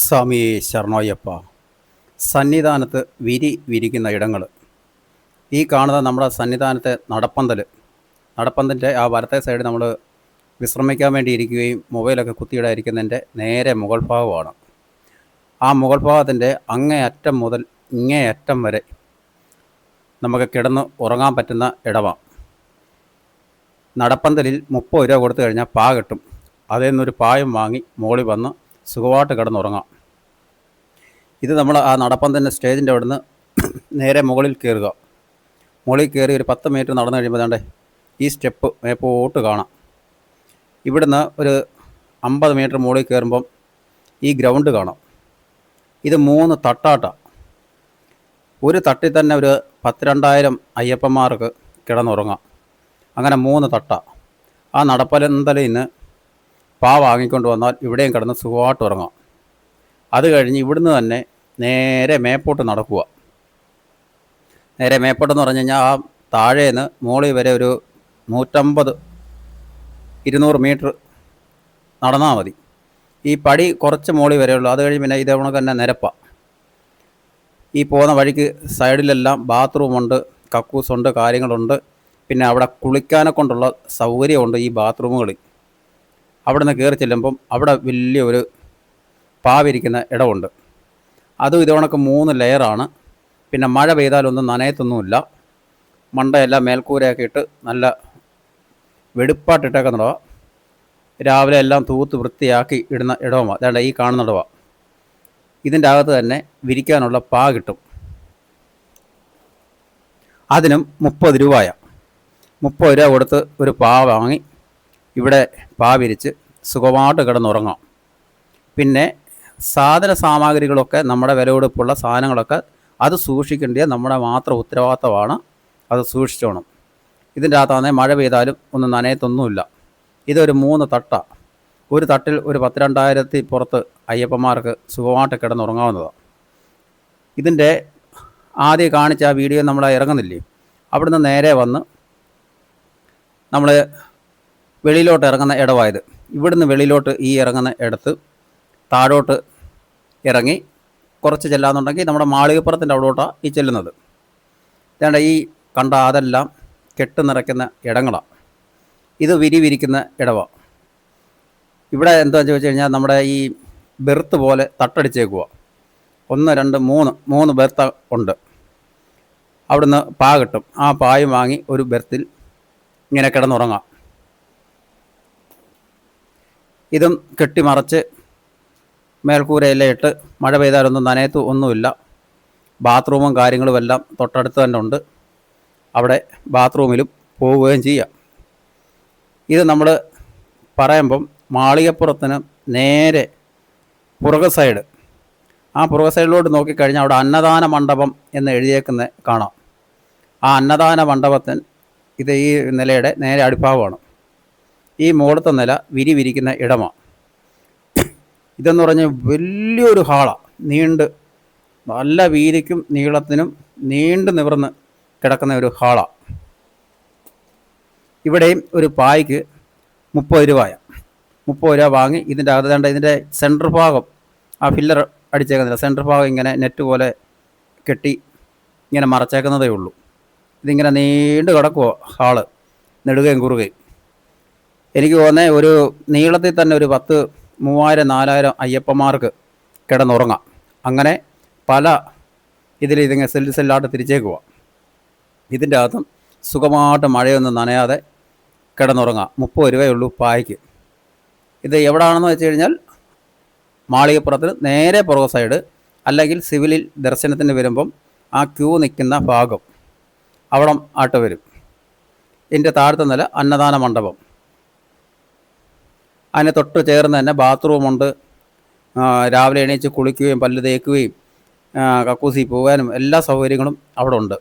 സ്വാമി ശരണോയ്യപ്പ. സന്നിധാനത്ത് വിരി വിരിക്കുന്ന ഇടങ്ങൾ ഈ കാണുന്ന നമ്മുടെ സന്നിധാനത്തെ നടപ്പന്തൽ നടപ്പന്തലിന്റെ ആ വലത്തെ സൈഡ് നമ്മൾ വിശ്രമിക്കാൻ വേണ്ടി ഇരിക്കുകയും മൊബൈലൊക്കെ കുത്തിയിടാതിരിക്കുന്നതിന്റെ നേരെ മുകൾ ഭാഗമാണ്. ആ മുകൾ ഭാഗത്തിന്റെ അങ്ങേയറ്റം മുതൽ ഇങ്ങേയറ്റം വരെ നമുക്ക് കിടന്ന് ഉറങ്ങാൻ പറ്റുന്ന ഇടമാണ് നടപ്പന്തലിൽ മുപ്പത് രൂപ കൊടുത്തു കഴിഞ്ഞാൽ പാ കിട്ടും. അതിൽ നിന്നൊരു പായം വാങ്ങി മുകളിൽ വന്ന് സുഖമായിട്ട് കിടന്നുറങ്ങാം. ഇത് നമ്മൾ ആ നടപ്പം തന്നെ സ്റ്റേജിന്റെ അവിടുന്ന് നേരെ മുകളിൽ കയറുക. മുകളിൽ കയറി ഒരു പത്ത് മീറ്റർ നടന്നു കഴിയുമ്പോൾ ദാണ്ടേ ഈ സ്റ്റെപ്പ് മേപ്പോട്ട് കാണാം. ഇവിടുന്ന് ഒരു അമ്പത് മീറ്റർ മുകളിൽ കയറുമ്പം ഈ ഗ്രൗണ്ട് കാണാം. ഇത് മൂന്ന് തട്ടാട്ടാണ് ഒരു തട്ടിൽ തന്നെ ഒരു പത്ത് രണ്ടായിരം അയ്യപ്പന്മാർക്ക് കിടന്നുറങ്ങാം. അങ്ങനെ മൂന്ന് തട്ട. ആ നടപ്പലന്തലയിൽ നിന്ന് പാ വാങ്ങിക്കൊണ്ട് വന്നാൽ ഇവിടെയും കിടന്ന് സുഖമായിട്ട് ഉറങ്ങാം. അത് കഴിഞ്ഞ് ഇവിടുന്ന് തന്നെ നേരെ മേപ്പോട്ട് നടക്കുക. നേരെ മേപ്പോട്ടെന്ന് പറഞ്ഞു കഴിഞ്ഞാൽ ആ താഴേന്ന് മുകളിൽ വരെ ഒരു നൂറ്റമ്പത് ഇരുന്നൂറ് മീറ്റർ നടന്നാൽ മതി. ഈ പടി കുറച്ച് മുകളിൽ വരെയുള്ളൂ അത് കഴിഞ്ഞ് പിന്നെ ഇതേ കണക്ക് തന്നെ നിരപ്പ. ഈ പോകുന്ന വഴിക്ക് സൈഡിലെല്ലാം ബാത്റൂമുണ്ട് കക്കൂസുണ്ട് കാര്യങ്ങളുണ്ട്. പിന്നെ അവിടെ കുളിക്കാനെ കൊണ്ടുള്ള സൗകര്യമുണ്ട് ഈ ബാത്റൂമുകളിൽ അവിടെ നിന്ന് കയറി ചെല്ലുമ്പം അവിടെ വലിയൊരു പാവിരിക്കുന്ന ഇടമുണ്ട് അതും ഇതോണക്ക് മൂന്ന് ലെയറാണ് പിന്നെ മഴ പെയ്താലൊന്നും നനയത്തൊന്നുമില്ല. മണ്ടയെല്ലാം മേൽക്കൂരയൊക്കെ ഇട്ട് നല്ല വെടുപ്പായിട്ടിട്ടേക്കുന്നിടവ രാവിലെ എല്ലാം തൂത്ത് വൃത്തിയാക്കി ഇടുന്ന ഇടവുമാണ് അതാണ്ട് ഈ കാണുന്നിടവ ഇതിന്റെ അകത്ത് തന്നെ വിരിക്കാനുള്ള പാ കിട്ടും. അതിനും മുപ്പത് രൂപയാണ് മുപ്പത് രൂപ കൊടുത്ത് ഒരു പാ വാങ്ങി ഇവിടെ പാവിരിച്ച് സുഖമായിട്ട് കിടന്നുറങ്ങാം പിന്നെ സാധന സാമഗ്രികളൊക്കെ നമ്മുടെ വിലയെടുപ്പുള്ള സാധനങ്ങളൊക്കെ അത് സൂക്ഷിക്കേണ്ടത് നമ്മുടെ മാത്രം ഉത്തരവാദിത്തമാണ്. അത് സൂക്ഷിച്ചോണം ഇതിന്റെ അകത്താണെങ്കിൽ മഴ പെയ്താലും ഒന്നും നനയത്തൊന്നുമില്ല. ഇതൊരു മൂന്ന് തട്ട. ഒരു തട്ടിൽ ഒരു പത്ത് രണ്ടായിരത്തി പുറത്ത് അയ്യപ്പന്മാർക്ക് സുഖമായിട്ട് കിടന്നുറങ്ങാവുന്നതാണ്. ഇതിന്റെ ആദ്യം കാണിച്ച ആ വീഡിയോ നമ്മൾ ഇറങ്ങുന്നില്ലേ? അവിടുന്ന് നേരെ വന്ന് നമ്മൾ വെളിയിലോട്ട് ഇറങ്ങുന്ന ഇടവായത്. ഇവിടുന്ന് വെളിയിലോട്ട് ഈ ഇറങ്ങുന്ന ഇടത്ത് താഴോട്ട് ഇറങ്ങി കുറച്ച് ചെല്ലാന്നുണ്ടെങ്കിൽ നമ്മുടെ മാളികപ്പുറത്തിന്റെ അവിടോട്ടാണ് ഈ ചെല്ലുന്നത്. വേണ്ട ഈ കണ്ട അതെല്ലാം കെട്ട് നിറയ്ക്കുന്ന ഇടങ്ങളാണ് ഇത് വിരി വിരിക്കുന്ന ഇടവാണ് ഇവിടെ എന്താണെന്ന് ചോദിച്ചു കഴിഞ്ഞാൽ നമ്മുടെ ഈ ബെർത്ത് പോലെ തട്ടടിച്ചേക്കുക ഒന്ന് രണ്ട് മൂന്ന് മൂന്ന് ബെർത്ത് ഉണ്ട്. അവിടുന്ന് പാ കിട്ടും. ആ പായും വാങ്ങി ഒരു ബെർത്തിൽ ഇങ്ങനെ കിടന്നുറങ്ങാം. ഇതും കെട്ടിമറച്ച് മേൽക്കൂരയെല്ലാം ഇട്ട് മഴ പെയ്താലൊന്നും നനയത്ത് ഒന്നുമില്ല. ബാത്റൂമും കാര്യങ്ങളും എല്ലാം തൊട്ടടുത്ത് തന്നെ ഉണ്ട്. അവിടെ ബാത്റൂമിലും പോവുകയും ചെയ്യാം. ഇത് നമ്മൾ പറയുമ്പം മാളികപ്പുറത്തിന് നേരെ പുറക സൈഡ്. ആ പുറക സൈഡിലോട്ട് നോക്കിക്കഴിഞ്ഞാൽ അവിടെ അന്നദാന മണ്ഡപം എന്ന് എഴുതിയേക്കുന്നത് കാണാം. ആ അന്നദാന മണ്ഡപത്തിന് ഇത് ഈ നിലയുടെ നേരെ അടിഭാഗമാണ്. ഈ മുകളത്തെ നില വിരി വിരിക്കുന്ന ഇടമാണ് ഇതെന്ന് പറഞ്ഞാൽ വലിയൊരു ഹാളാണ് നീണ്ട് നല്ല വീതിക്കും നീളത്തിനും നീണ്ടു നിവർന്ന് കിടക്കുന്ന ഒരു ഹാളാണ് ഇവിടെയും ഒരു പായ്ക്ക് മുപ്പത് രൂപയ മുപ്പത് രൂപ വാങ്ങി ഇതിന്റെ അകത്ത് കണ്ട ഇതിന്റെ സെന്റർ ഭാഗം ആ ഫില്ലർ അടിച്ചേക്കുന്നില്ല സെന്റർ ഭാഗം ഇങ്ങനെ നെറ്റ് പോലെ കെട്ടി ഇങ്ങനെ മറച്ചേക്കുന്നതേ ഉള്ളൂ. ഇതിങ്ങനെ നീണ്ടു കിടക്കുമോ ഹാൾ നെടുകയും കുറുകയും. എനിക്ക് തോന്നുന്നത് ഒരു നീളത്തിൽ തന്നെ ഒരു പത്ത് മൂവായിരം നാലായിരം അയ്യപ്പന്മാർക്ക് കിടന്നുറങ്ങാം. അങ്ങനെ പല ഇതിൽ ഇതിങ്ങനെ സെല്ല് സെല്ലായിട്ട് തിരിച്ചേക്കുക ഇതിന്റെ അകത്തും സുഖമായിട്ട് മഴയൊന്നും നനയാതെ കിടന്നുറങ്ങാം. മുപ്പത് രൂപയുള്ളൂ പായ്ക്ക്. ഇത് എവിടെയാണെന്ന് വെച്ച് കഴിഞ്ഞാൽ മാളികപ്പുറത്തിന് നേരെ പുറക സൈഡ് അല്ലെങ്കിൽ സിവിലിൽ ദർശനത്തിന് വരുമ്പം ആ ക്യൂ നിൽക്കുന്ന ഭാഗം അവിടം ആട്ട് വരും. ഇതിന്റെ താഴത്തെ നില അന്നദാന മണ്ഡപം. അതിന് തൊട്ട് ചേർന്ന് തന്നെ ബാത്റൂമുണ്ട് രാവിലെ എണീച്ച് കുളിക്കുകയും പല്ല് തേക്കുകയും കക്കൂസി പോകാനും എല്ലാ സൗകര്യങ്ങളും അവിടെ ഉണ്ട്.